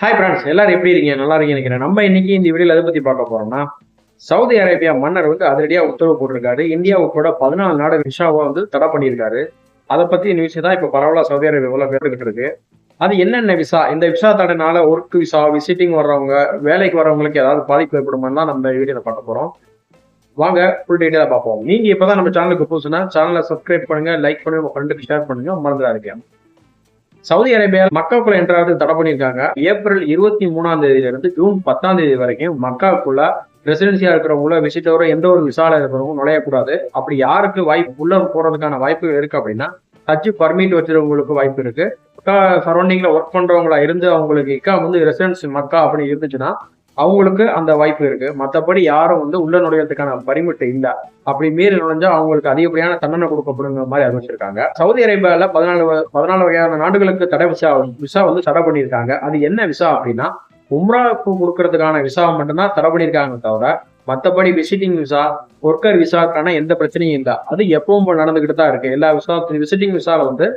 Hi friends எல்லாரும் எப்படி இருக்கீங்க? நல்லா இருக்கீங்க நினைக்கிறேன். நம்ம இன்னைக்கு இந்த வீடியோ எதை பத்தி பார்க்க போறோம்னா சவுதி அரேபியா மன்னர் வந்து அதிரடியா உத்தரவு போட்டிருக்காரு. இந்தியாவுக்கு கூட பதினாலு நாடு விஷாவை வந்து தடை பண்ணியிருக்காரு. அதை பத்தி நியூஸ் தான் இப்போ பரவாயில்ல சவுதி அரேபியாவில் பேருக்கிட்டு இருக்கு. அது என்னென்ன விசா? இந்த விசா தடைனால ஒர்க் விசா விசிட்டிங் வர்றவங்க வேலைக்கு வர்றவங்களுக்கு ஏதாவது பாதிப்பு ஏற்படுமான்னு தான் நம்ம வீடியோவில் பார்க்க போறோம். வாங்க ஃபுல் டீட்டெயிலாக பார்ப்போம். நீங்க இப்பதான் நம்ம சேனலுக்கு புதுசுனா சேனலை சப்ஸ்கிரைப் பண்ணுங்க லைக் பண்ணுங்க உங்கள் ஃப்ரெண்டுக்கு ஷேர் பண்ணுங்க. மறந்துடாதீங்க. சவுதி அரேபியா மக்காக்குள்ள என்றாவது தடை பண்ணியிருக்காங்க. ஏப்ரல் இருபத்தி மூணாம் தேதியில இருந்து ஜூன் பத்தாம் தேதி வரைக்கும் மக்காக்குள்ள ரெசிடென்சியா இருக்கிறவங்கள விசிட்டரோ எந்த ஒரு விசால இருக்கிறவங்க நுழையக்கூடாது. அப்படி யாருக்கு வாய்ப்பு உள்ள போறதுக்கான வாய்ப்பு இருக்கு அப்படின்னா ஹஜ் பர்மிட் வச்சிருக்கவங்களுக்கு வாய்ப்பு இருக்கு. மக்கா சரௌண்டிங்ல ஒர்க் பண்றவங்களா இருந்து அவங்களுக்கு இக்கா வந்து ரெசிடென்ஸ் மக்கா அப்படின்னு இருந்துச்சுன்னா அவங்களுக்கு அந்த வாய்ப்பு இருக்கு. மற்றபடி யாரும் வந்து உள்ள நுழையறதுக்கான பரிமிட்டு இல்லை. அப்படி மீறி நுழைஞ்சா அவங்களுக்கு அதிகப்படியான தண்டனை கொடுக்கப்படுங்கிற மாதிரி அறிவிச்சிருக்காங்க. சவுதி அரேபியாவில் பதினாலு பதினாலு வகையான நாடுகளுக்கு தடை விசா விசா வந்து தடை பண்ணியிருக்காங்க. அது என்ன விசா அப்படின்னா உம்ராவுக்கு கொடுக்கறதுக்கான விசாவை மட்டும்தான் தடை பண்ணியிருக்காங்க தவிர மற்றபடி விசிட்டிங் விசா ஒர்க்கர் விசாக்கான எந்த பிரச்சனையும் இல்லை. அது எப்பவும் நடந்துகிட்டு தான் இருக்கு. எல்லா விசா விசிட்டிங் விசால வந்து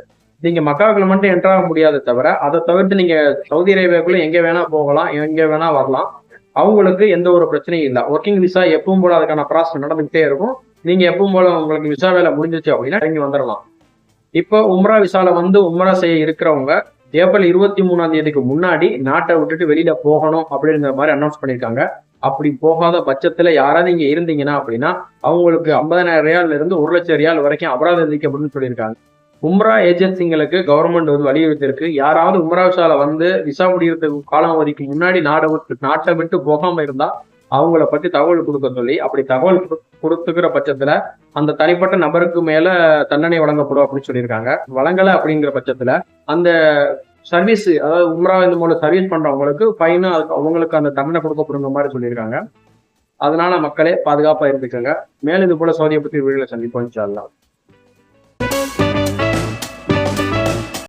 நீங்க மக்காவுக்குள்ள மட்டும் என்ட்ராக முடியாது தவிர அதை தவிர்த்து நீங்க சவுதி அரேபியாக்குள்ள எங்க வேணா போகலாம் எங்க வேணா வரலாம். அவங்களுக்கு எந்த ஒரு பிரச்சனையும் இல்லை. ஒர்க்கிங் விசா எப்பவும் போல அதுக்கான ப்ராசஸ் நடந்துகிட்டே இருக்கும். நீங்க எப்பவும் போல உங்களுக்கு விசா வேலை முடிஞ்சிச்சு அப்படின்னா இறங்கி வந்துடலாம் இப்போ உம்ரா விசால வந்து உம்ரா செய்ய இருக்கிறவங்க ஏப்ரல் இருபத்தி மூணாம் தேதிக்கு முன்னாடி நாட்டை விட்டுட்டு வெளியில போகணும் அப்படிங்கிற மாதிரி அனௌன்ஸ் பண்ணியிருக்காங்க. அப்படி போகாத பட்சத்துல யாராவது இங்க இருந்தீங்கன்னா அப்படின்னா அவங்களுக்கு ஐம்பதாயிரம் ரியால்ல இருந்து ஒரு லட்சம் ரியால் வரைக்கும் அபராதம் விதிக்கப்படும் சொல்லியிருக்காங்க. உம்ரா ஏஜென்சிங்களுக்கு கவர்மெண்ட் வந்து வலியுறுத்திருக்கு யாராவது உம்ரா விசால வந்து விசா முடியறதுக்கு காலாவதிக்கு முன்னாடி நாடை விட்டு நாட்டை விட்டு போகாம இருந்தா அவங்கள பத்தி தகவல் கொடுக்க சொல்லி அப்படி தகவல் கொடு- கொடுத்துக்கிற பட்சத்துல அந்த தனிப்பட்ட நபருக்கு மேல தண்டனை வழங்கப்படும் அப்படின்னு சொல்லியிருக்காங்க. வழங்கல அப்படிங்கிற பட்சத்துல அந்த சர்வீஸ் அதாவது உம்ரா இந்த மூலம் சர்வீஸ் பண்றவங்களுக்கு ஃபைனும் அதுக்கு அவங்களுக்கு அந்த தண்டனை கொடுக்கப்படுங்கிற மாதிரி சொல்லியிருக்காங்க. அதனால மக்களே பாதுகாப்பா இருந்துக்கோங்க. மேலும் இது போல சோதியை பத்தி வீடியோல சந்திப்போம் சொல்லலாம்